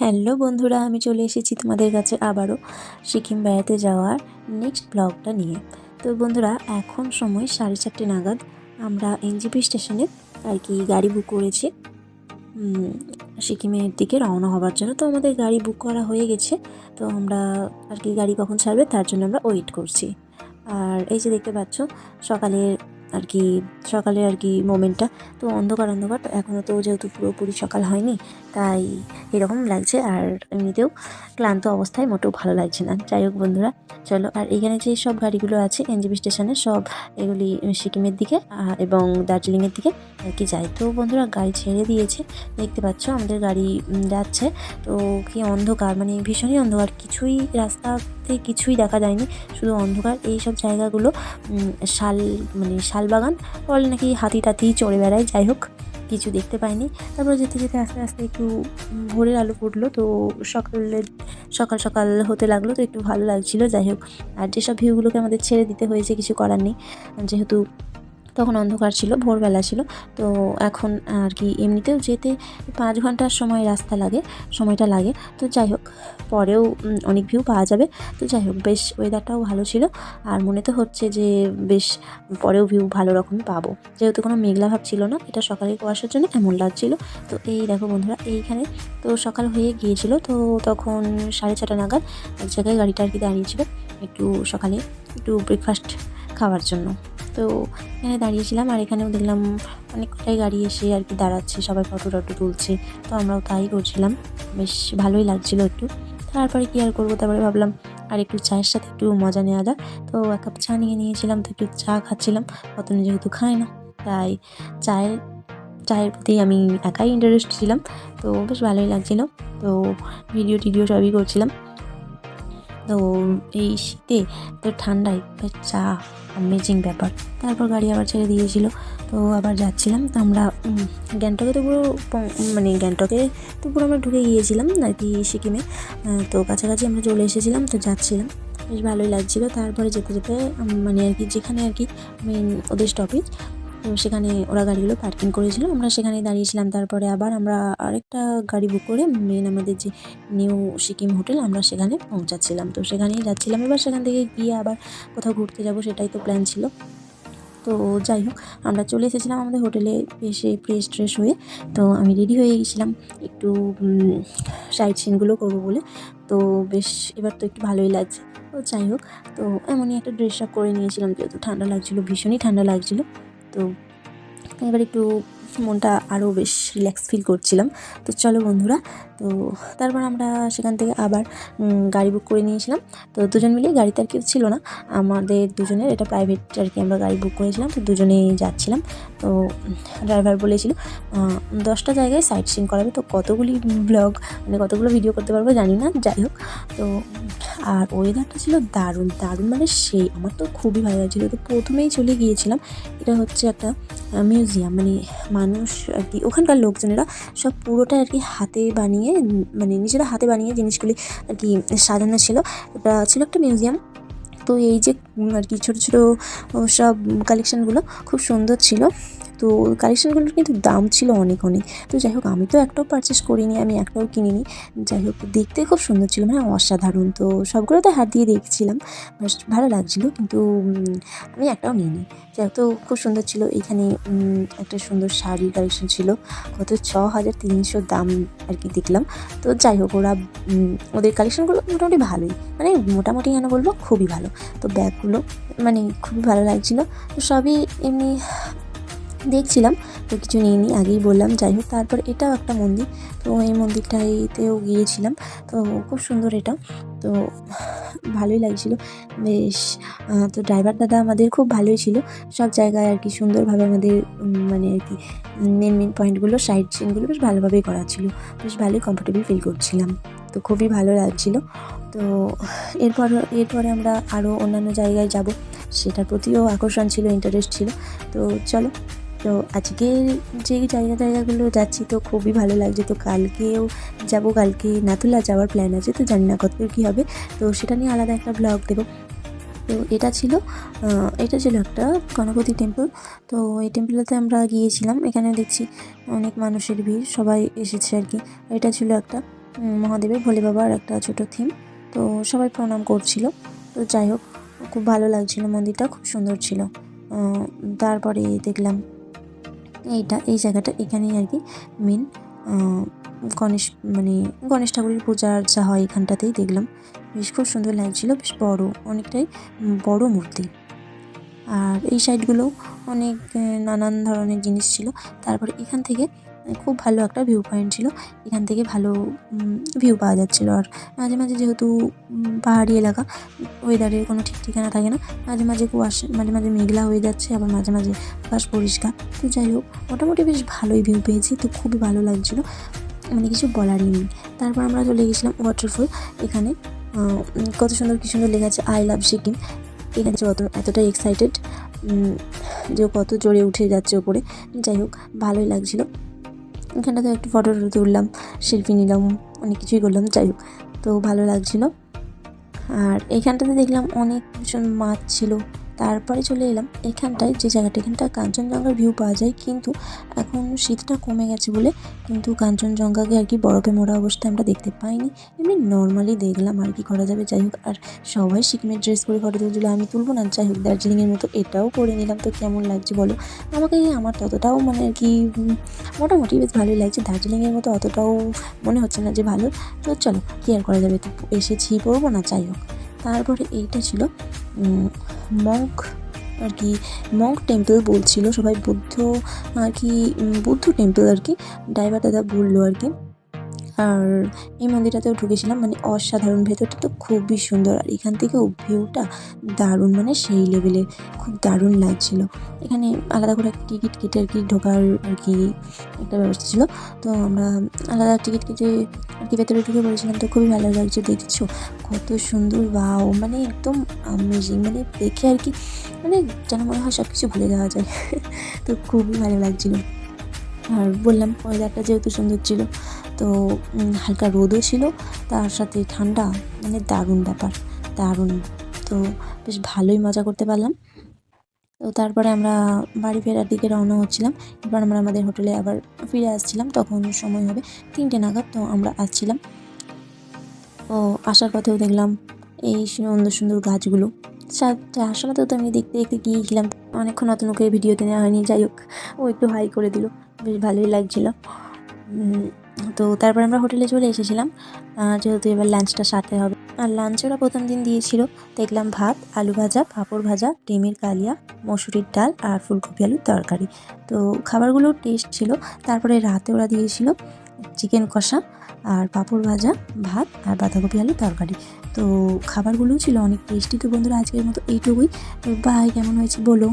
Hello বন্ধুরা, আমি চলে এসেছি তোমাদের কাছে আবারও সিকিম বেড়াতে যাওয়ার নেক্সট ব্লগটা নিয়ে। তো বন্ধুরা, এখন সময় সাড়ে চারটে নাগাদ। আমরা এনজিপি স্টেশনে আর কি গাড়ি বুক করেছি। সিকিমের দিকে রওনা হওয়ার জন্য। তো আমাদের গাড়ি বুক করা হয়ে গেছে। তো আমরা আর কি গাড়ি কখন ছাড়বে তার জন্য আমরা ওয়েট করছি। আর এই যে দেখতে পাচ্ছ, সকালের আর কি সকালে আর কি মোমেন্টটা তো অন্ধকার অন্ধকার। এখনও তো যেহেতু পুরোপুরি সকাল হয়নি, তাই এরকম লাগছে। আর এমনিতেও ক্লান্ত অবস্থায় মোটেও ভালো লাগছে না। যাই হোক বন্ধুরা, চলো। আর এখানে যে সব গাড়িগুলো আছে এনজিবি স্টেশনে সব এগুলি সিকিমের দিকে এবং দার্জিলিংয়ের দিকে আর কি যায়। তো বন্ধুরা, গাড়ি ছেড়ে দিয়েছে। দেখতে পাচ্ছ আমাদের গাড়ি যাচ্ছে। তো কি অন্ধকার? মানে ভীষণই অন্ধকার। কিছুই রাস্তাতে কিছুই দেখা যায়নি। শুধু অন্ধকার। এই সব জায়গাগুলো শাল মানে শালবাগান, বলে নাকি হাতি টাতি চড়ে বেড়ায়। যাই হোক, কিছু দেখতে পাইনি। তারপর যেতে যেতে আস্তে আস্তে একটু ভোরের আলো ফুটলো। তো সকালে, সকাল সকাল হতে লাগল। তো একটু ভালো লাগছিল। যাই হোক, আর যেসব ভিউগুলোকে আমাদের ছেড়ে দিতে হয়েছে, কিছু করার নেই। যেহেতু তখন অন্ধকার ছিল, ভোরবেলা ছিল। তো এখন আর কি এমনিতেও যেতে পাঁচ ঘণ্টার সময় রাস্তা লাগে, সময়টা লাগে। তো যাই হোক, পরেও অনেক ভিউ পাওয়া যাবে। তো যাই হোক, বেশ ওয়েদারটাও ভালো ছিল। আর মনে তো হচ্ছে যে বেশ পরেও ভিউ ভালো রকম পাবো। যেহেতু কোনো মেঘলা ভাব ছিল না, এটা সকালে কুয়াশার জন্য এমন লাগছিল। তো এই দেখো বন্ধুরা, এইখানে তো সকাল হয়ে গিয়েছিল। তো তখন সাড়ে ছটা নাগাদ এক জায়গায় গাড়িটা আর কি দাঁড়িয়েছিল একটু সকালে, একটু ব্রেকফাস্ট খাওয়ার জন্য। তো এখানে দাঁড়িয়েছিলাম আর এখানেও দেখলাম অনেক কটাই গাড়ি এসে আর কি দাঁড়াচ্ছে, সবাই ফটো টটো তুলছে। তো আমরাও তাই করছিলাম, বেশ ভালোই লাগছিল একটু। তারপরে কি আর করব? তারপরে ভাবলাম আর একটু চায়ের সাথে একটু মজা নেওয়া যাক। তো এক কাপ চা নিয়ে নিয়েছিলাম, তো একটু চা খাচ্ছিলাম। অতনু যেহেতু খায় না, তাই চায়ের চায়ের প্রতি আমি একাই ইন্টারেস্ট ছিলাম। তো বেশ ভালোই লাগছিল। তো ভিডিও টিডিও সবই করছিলাম। তো এই শীতে তো ঠান্ডায় চা অ্যামেজিং ব্যাপার। তারপর গাড়ি আবার ছেড়ে দিয়েছিল, তো আবার যাচ্ছিলাম। তো আমরা গ্যাংটকে তো পুরো মানে গ্যাংটকে তো পুরো আমরা ঢুকে গিয়েছিলাম আর কি সিকিমে। তো কাছাকাছি আমরা চলে এসেছিলাম, তো যাচ্ছিলাম। বেশ ভালোই লাগছিল। তারপরে যেতে যেতে মানে আর কি যেখানে আর কি মেন ওদের স্টপেজ সেখানে ওরা গাড়িগুলো পার্কিং করেছিল। আমরা সেখানে দাঁড়িয়েছিলাম। তারপরে আবার আমরা আরেকটা গাড়ি বুক করে মেন আমাদের যে নিউ সিকিম হোটেল আমরা সেখানে পৌঁছাচ্ছিলাম। তো সেখানেই যাচ্ছিলাম। এবার সেখান থেকে গিয়ে আবার কোথাও ঘুরতে যাব সেটাই তো প্ল্যান ছিল। তো যাই হোক, আমরা চলে এসেছিলাম আমাদের হোটেলে এসে ফ্রেশ ট্রেশ হয়ে। তো আমি রেডি হয়ে গেছিলাম। একটু সাইড সিনগুলো করব বলে। তো বেশ, এবার তো একটু ভালোই লাগছে। তো যাই হোক, তো এমনই একটা ড্রেস আপ করে নিয়েছিলাম। যেহেতু ঠান্ডা লাগছিল, ভীষণই ঠান্ডা লাগছিল। তো এবার একটু মনটা আরও বেশ রিল্যাক্স ফিল করছিলাম। তো চলো বন্ধুরা, তো তারপর আমরা সেখান থেকে আবার গাড়ি বুক করে নিয়েছিলাম। তো দুজন মিলে গাড়িতে আর কেউ ছিল না। আমাদের দুজনের, এটা প্রাইভেট আর কি আমরা গাড়ি বুক করেছিলাম, তো দুজনেই যাচ্ছিলাম। তো ড্রাইভার বলেছিল দশটা জায়গায় সাইট সিন করাবে। তো কতগুলি ব্লগ মানে কতগুলো ভিডিও করতে পারব জানি না, যাই হোক। তো আর ওয়েদারটা ছিল দারুণ দারুণ মানে সেই, আমার তো খুবই ভালো লাগছিল। তো প্রথমেই চলে গিয়েছিলাম, এটা হচ্ছে একটা মিউজিয়াম মানে মানুষ আর কি, ওখানকার লোকজনেরা সব পুরোটা আর কি হাতে বানিয়ে মানে নিজেরা হাতে বানিয়ে জিনিসগুলি আর কি সাজানো ছিল। এটা ছিল একটা মিউজিয়াম। তো এই যে আর কি ছোটো ছোটো সব কালেকশানগুলো খুব সুন্দর ছিল। তো কালেকশানগুলোর কিন্তু দাম ছিল অনেক অনেক। তো যাই হোক, আমি তো একটাও পারচেস করিনি, আমি একটাও কিনিনি। যাই হোক, দেখতে খুব সুন্দর ছিল মানে অসাধারণ। তো সবগুলো তো হাত দিয়ে দেখছিলাম ভালো লাগছিল, কিন্তু আমি একটাও নিইনি। যেহেতু খুব সুন্দর ছিল। এখানে একটা সুন্দর শাড়ির কালেকশন ছিল, কত ছ হাজার তিনশো দাম আর কি দেখলাম। তো যাই হোক, ওরা ওদের কালেকশনগুলো মোটামুটি ভালোই মানে মোটামুটি কেন বলব, খুবই ভালো। তো ব্যাগগুলো মানে খুবই ভালো লাগছিল। তো সবই এমনি দেখছিলাম, তো কিছু নিইনি, আগেই বললাম যাই হোক তারপর এটাও একটা মন্দির, তো এই মন্দিরটাইতেও গিয়েছিলাম, তো খুব সুন্দর এটা, তো ভালোই লাগছিল, বেশ তো ড্রাইভার দাদা আমাদের খুব ভালোই ছিল, সব জায়গায় আর কি সুন্দরভাবে আমাদের মানে আর কি মেন মেন পয়েন্টগুলো সাইড সিনগুলো বেশ ভালোভাবেই করা ছিল, বেশ ভালোই কমফোর্টেবল ফিল করছিলাম, তো খুবই ভালো লাগছিল, তো এরপর, এরপরে আমরা আরও অন্যান্য জায়গায় যাব, সেটার প্রতিও আকর্ষণ ছিল ইন্টারেস্ট ছিল, তো চলো তো আজকে যে জায়গা জায়গাগুলো যাচ্ছি তো খুবই ভালো লাগছে। তো কালকেও যাব, কালকে নাথুলা যাওয়ার প্ল্যান আছে, তো জানি না কত কী হবে। তো সেটা নিয়ে আলাদা একটা ব্লগ দেবো। তো এটা ছিল এটা ছিল একটা গণপতি টেম্পল তো এই টেম্পলটাতে আমরা গিয়েছিলাম, এখানে দেখছি অনেক মানুষের ভিড়, সবাই এসেছে আর কি। এটা ছিল একটা মহাদেবের ভোলে বাবার একটা ছোট থিম তো সবাই প্রণাম করছিল। তো যাই হোক, খুব ভালো লাগছিল মন্দিরটা, খুব সুন্দর ছিল। তারপরে দেখলাম এইটা, এই জায়গাটা এখানেই আর কি মেন গণেশ মানে গণেশ ঠাকুরের পূজা আর্চা হয় এখানটাতেই দেখলাম। বেশ খুব সুন্দর লাগছিল, বেশ বড়ো, অনেকটাই বড়ো মূর্তি। আর এই সাইডগুলো অনেক নানান ধরনের জিনিস ছিল। তারপরে এখান থেকে খুব ভালো একটা ভিউ পয়েন্ট ছিল। এখান থেকে ভালো ভিউ পাওয়া যাচ্ছিল। আর মাঝে মাঝে যেহেতু পাহাড়ি এলাকা ওয়েদারের কোনো ঠিক ঠিকানা থাকে না। মাঝে মাঝে কুয়াশা, মাঝে মাঝে মেঘলা হয়ে যাচ্ছে, আবার মাঝে মাঝে আকাশ পরিষ্কার। তো যাই হোক, মোটামুটি বেশ ভালোই ভিউ পেয়েছি। তো খুবই ভালো লাগছিল। মানে কিছু বলারই নেই। তারপর আমরা চলে গেছিলাম ওয়াটারফল এখানে কত সুন্দর, কি সুন্দর লেখা আছে আই লাভ সিকিম এখানে অত, এতটাই এক্সাইটেড যে কত জোরে উঠে যাচ্ছে ওপরে। যাই হোক, ভালোই লাগছিল। এখানটাতে একটু ফটো তুললাম সেলফি নিলাম, অনেক কিছুই করলাম, যাই হোক। তো ভালো লাগছিল। আর এখানটাতে দেখলাম অনেক ভীষণ মাছ ছিল। তারপরে চলে এলাম এখানটায়, যে জায়গাটা এখানটা কাঞ্চনজঙ্ঘার ভিউ পাওয়া যায়, কিন্তু এখন শীতটা কমে গেছে বলে কিন্তু কাঞ্চনজঙ্ঘাকে আর কি বরফে মোড়া অবস্থায় আমরা দেখতে পাইনি। এমনি নর্মালি দেখলাম আর কি করা যাবে, যাই হোক। আর সবাই সিকিমের ড্রেস পরে ফটো তুলছিল, আমি তুলবো না, যাই হোক দার্জিলিংয়ের মতো এটাও করে নিলাম। তো কেমন লাগছে বলো? আমাকে আমার ততটাও মানে আর কি মোটামুটি বেশ ভালোই লাগছে। দার্জিলিংয়ের মতো অতটাও মনে হচ্ছে না যে ভালো। তো চলো, কি আর করা যাবে? তো এসেছি পড়ব না, যাই হোক। তারপরে এইটা ছিল মঙ্ক আর কি মঙ্ক টেম্পল বলছিল, সবাই বুদ্ধ আর কি বুদ্ধ টেম্পল আর কি ড্রাইভার দাদা বলল আর কি। আর এই মন্দিরটাতেও ঢুকেছিলাম মানে অসাধারণ ভেতরটা তো খুবই সুন্দর। আর এখান থেকেও ভিউটা দারুণ মানে সেই লেভেলে খুব দারুণ লাগছিল। এখানে আলাদা করে টিকিট কেটে আর কি ঢোকার আর কি একটা ব্যবস্থা ছিল। তো আমরা আলাদা টিকিট কেটে আর কি ভেতরে ঢুকে পড়েছিলাম, তো খুবই ভালো লাগছে, দেখছ? কত সুন্দর বাও মানে একদম আমেজিং মানে দেখে আর কি মানে যেন মনে হয় সব কিছু ভুলে যাওয়া যায়। তো খুবই ভালো লাগছিল। আর বললাম ওয়েদারটা যেহেতু সুন্দর ছিল তো হালকা রোদও ছিল। তার সাথে ঠান্ডা মানে দারুণ ব্যাপার, দারুণ। তো বেশ ভালোই মজা করতে পারলাম। তো তারপরে আমরা বাড়ি ফেরার দিকে রওনা হচ্ছিলাম। এবার আমরা আমাদের হোটেলে আবার ফিরে আসছিলাম। তখন সময় হবে তিনটে নাগাদ, তো আমরা আসছিলাম। ও আসার পথেও দেখলাম এই সুন্দর সুন্দর গাছগুলো। সাথে আসার মতো তো আমি দেখতে দেখতে গিয়েছিলাম। অনেকক্ষণ অত লোকের ভিডিওতে নেওয়া হয়নি। যাই হোক, ও একটু হাই করে দিল। বেশ ভালোই লাগছিল। তো তারপর আমরা হোটেলে চলে এসেছিলাম। যেহেতু এবার লাঞ্চটা সারতে হবে। আর লাঞ্চে ওরা প্রথম দিন দিয়েছিল। দেখলাম ভাত, আলু ভাজা, পাঁপড় ভাজা, ডিমের কালিয়া, মসুরির ডাল আর ফুলকপি আলুর তরকারি। তো খাবারগুলো টেস্ট ছিল। তারপরে রাতে ওরা দিয়েছিল চিকেন কষা আর পাঁপড় ভাজা, ভাত আর বাঁধাকপি আলুর তরকারি। তো খাবারগুলোও ছিল অনেক টেস্টি তো বন্ধুরা, আজকের মতো এইটুকুই। তো কেমন হয়েছে বলো?